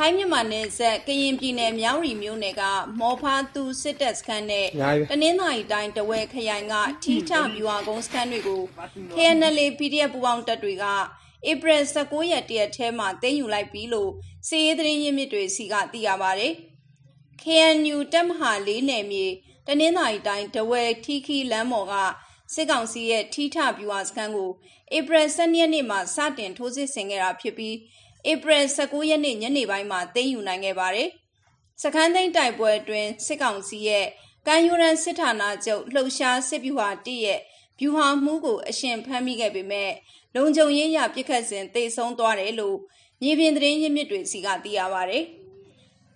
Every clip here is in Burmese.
ထိုင်းမြန်မာနယ်စပ်ကရင်ပြည်နယ်မြောက်ရီမြို့နယ်ကမော်ဖာသူစစ်တပ်စခန်းနဲ့ညာပြီတနင်္သာရီတိုင်းတဝဲခရိုင်ကထီထဗျူဟာကုန်းစခန်းတွေကို KNL PDF ပူးပေါင်းတပ်တွေကဧပြီ19ရက်တရက်ထဲမှာသိမ်းယူလိုက်ပြီလို့စီးရေးသတင်းရင်းမြစ်တွေစီကသိရပါဗျ။ KNU တပ်မဟာလေးနယ်မြေတနင်္သာရီတိုင်းတဝဲထီခီလမ်းမော်ကစစ်ကောင်စီရဲ့ထီထဗျူဟာစခန်းကိုဧပြီ12ရက်နေ့မှာစတင်ထိုးစစ်ဆင်ခဲ့တာဖြစ်ပြီး ဧပြီ19ရက်နေ့ညနေပိုင်းမှာသိမ်းယူနိုင်ခဲ့ပါတယ်။စခန်းသိမ်းတိုက်ပွဲအတွင်းစစ်ကောင်စီရဲ့ကံယူရန်စစ်ဌာနချုပ်လှုပ်ရှားစစ်ဗျူဟာတရဲ့ဗျူဟာမှုကိုအရှင်ဖမ်းမိခဲ့ပေမဲ့လုံခြုံရေးရပြစ်ခတ်စဉ်တေဆုံးသွားတယ်လို့မြေပြင်သတင်းရင်းမြစ်တွေစီကသိရပါတယ်။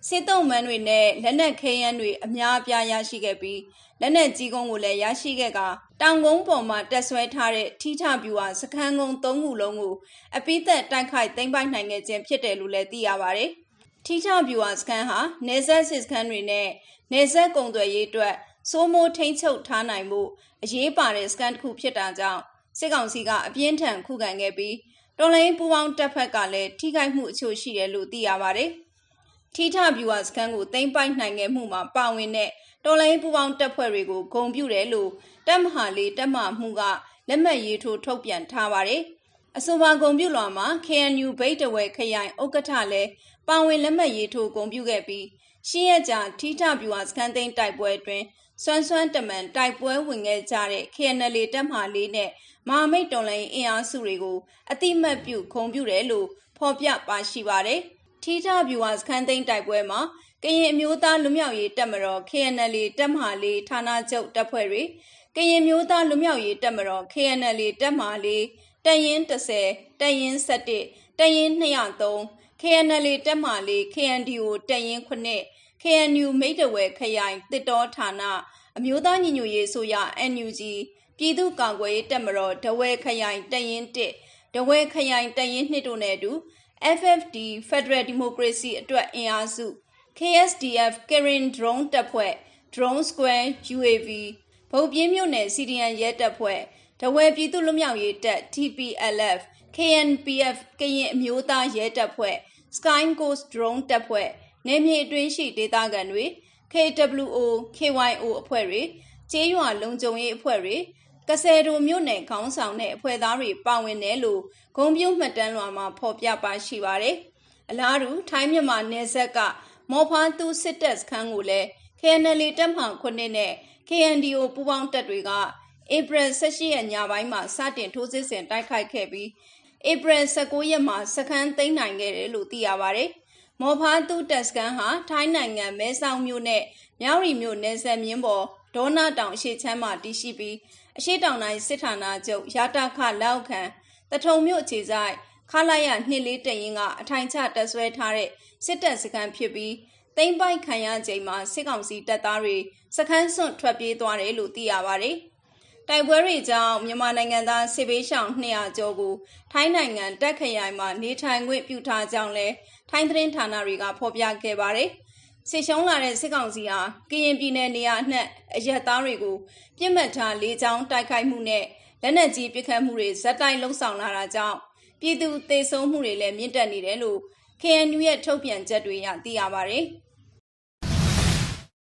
စစ်တုံးမန်းတွေနဲ့လက်နက်ခဲယမ်းတွေအများအပြားရရှိခဲ့ပြီးလက်နက်ကြီးကုန်းကိုလည်းရရှိခဲ့ကတောင်ကုန်းပေါ်မှာတက်ဆွဲထားတဲ့ထီထဗျူဟာစခန်းကုန်း၃ခုလုံးကိုအပိသက်တိုက်ခိုက်သိမ်းပိုက်နိုင်ခဲ့ခြင်းဖြစ်တယ်လို့လည်းသိရပါတယ်။ထီထဗျူဟာစခန်းဟာနေဆက်စစ်စခန်းတွေနဲ့နေဆက်ကုံသွယ်ရေးအတွက်စိုးမိုးထိန်းချုပ်ထားနိုင်မှုအရေးပါတဲ့စခန်းတစ်ခုဖြစ်တာကြောင့်စစ်ကောင်စီကအပြင်းထန်ခုခံခဲ့ပြီးတော်လိုင်းပူပေါင်းတပ်ဖက်ကလည်းထိခိုက်မှုအချို့ရှိတယ်လို့သိရပါတယ်။ ထီထဗျူဟာစခန်းကိုသိမ်းပိုက်နိုင်ခဲ့မှုမှာပါဝင်တဲ့တော်လိုင်းပူပေါင်းတပ်ဖွဲ့တွေကိုဂုံပြုတယ်လို့တပ်မဟာလေးတပ်မမှုကလက်မှတ်ရေးထိုးထုတ်ပြန်ထားပါတယ်။အဆိုပါဂုံပြုလွှာမှာ KNU ဘိတ်တဝဲခရိုင်ဥက္ကဋ္ဌလည်းပါဝင်လက်မှတ်ရေးထိုးဂုံပြုခဲ့ပြီးရှင်းရကြထီထဗျူဟာစခန်းသိမ်းတိုက်ပွဲအတွင်းစွမ်းစွမ်းတမန်တိုက်ပွဲဝင်ခဲ့ကြတဲ့ KNL တပ်မဟာလေးနဲ့မဟာမိတ်တော်လိုင်းအင်အားစုတွေကိုအတိမတ်ပြုဂုံပြုတယ်လို့ဖော်ပြပါရှိပါတယ်။ ထီထဗျူဟာစခန်းသိမ်းတိုက်ပွဲမှာကရင်အမျိုးသားလူမျိုးရေးတပ်မတော် KNL တပ်မဟာလေးဌာနချုပ်တပ်ဖွဲ့တွေကရင်မျိုးသားလူမျိုးရေးတပ်မတော် KNL တပ်မဟာလေးတပ်ရင်း30တပ်ရင်း17တပ်ရင်း203 KNL တပ်မဟာလေး KNDO တပ်ရင်း9 KNU မိတ်တဝဲခရိုင်တစ်တောဌာနအမျိုးသားညီညွတ်ရေးဆိုရ NUG ပြည်သူ့ကာကွယ်ရေးတပ်မတော်ဒဝဲခရိုင်တပ်ရင်း1ဒဝဲခရိုင်တပ်ရင်း2တို့နဲ့အတူ FFD Federal Democracy အတွက်အင်အားစု KSDF Kirin Drone တပ်ဖွဲ့ Drone Square UAV ဗုတ်ပြင်းမြို့နယ် CDN ရဲတပ်ဖွဲ့ဒဝဲပြည်သူ့လွတ်မြောက်ရေးတပ် TPLF KNPF ကရင်အမျိုးသားရဲတပ်ဖွဲ့ Sky Coast Drone တပ်ဖွဲ့နယ်မြေအတွင်းရှိဒေသခံတွေ KWO KYO အဖွဲ့တွေကျေးရွာလုံခြုံရေးအဖွဲ့တွေ ကစဲတိုမြို့နယ်ခေါင်းဆောင်တဲ့အဖွဲ့သားတွေပါဝင်တယ်လို့ဂုံပြုမှတ်တမ်းလွှာမှာဖော်ပြပါရှိပါတယ်။အလားတူထိုင်းမြန်မာနယ်စပ်ကမော်ဖာသူစစ်တပ်စခန်းကိုလည်း KNL တပ်မဟာ9နဲ့ KNDO ပူးပေါင်းတပ်တွေကဧပြီ18ရက်ညပိုင်းမှာစတင်ထိုးစစ်ဆင်တိုက်ခိုက်ခဲ့ပြီးဧပြီ19ရက်မှာစခန်းသိမ်းနိုင်ခဲ့တယ်လို့သိရပါတယ်။မော်ဖာသူတပ်စခန်းဟာထိုင်းနိုင်ငံမဲဆောက်မြို့နဲ့မြောက်ရီမြို့နယ်စပ်မြင်းပေါ် ဒေါနာတောင်အရှိချမ်းမှာတည်ရှိပြီးအရှိတောင်တိုင်းစစ်ဌာနချုပ်ရတာခလက်အောက်ခံတထုံမြို့အခြေဆိုင်ခလာရနှစ်လေးတရင်ကအထိုင်ချတပ်ဆွဲထားတဲ့စစ်တပ်စခန်းဖြစ်ပြီးသိမ်းပိုက်ခံရချိန်မှာစစ်ကောင်စီတပ်သားတွေစခန်းစွန့်ထွက်ပြေးသွားတယ်လို့သိရပါတယ်။တိုက်ပွဲတွေကြောင့်မြန်မာနိုင်ငံသားစစ်ဘေးရှောင်200ကျော်ကိုထိုင်းနိုင်ငံတက်ခရိုင်မှာနေထိုင်ခွင့်ပြုထားကြောင်းလည်းထိုင်းသတင်းဌာနတွေကဖော်ပြခဲ့ပါတယ်။ စစ်ရှုံးလာတဲ့စစ်ကောင်စီဟာကရင်ပြည်နယ်နေရာအနှံ့အရက်သားတွေကိုပြစ်မှတ်ထားလေကြောင်းတိုက်ခိုက်မှုနဲ့လက်နက်ကြီးပစ်ခတ်မှုတွေဇက်တိုက်လှုံ့ဆော်လာတာကြောင့်ပြည်သူသေဆုံးမှုတွေလည်းမြင့်တက်နေတယ်လို့ KNU ရဲ့ထုတ်ပြန်ချက်တွေအရသိရပါတယ်။